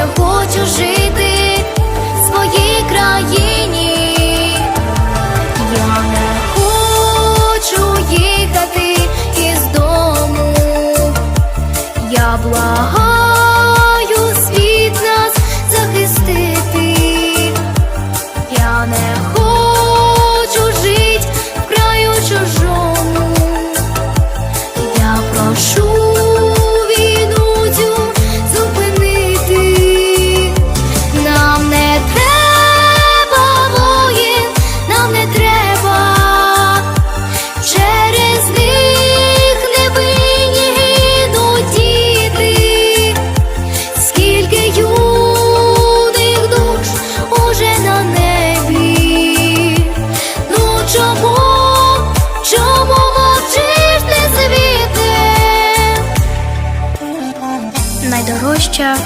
я хочу жити в своїй країні. Я не хочу їхати із дому. Я благаю світ нас захистити. Я не Найдорожча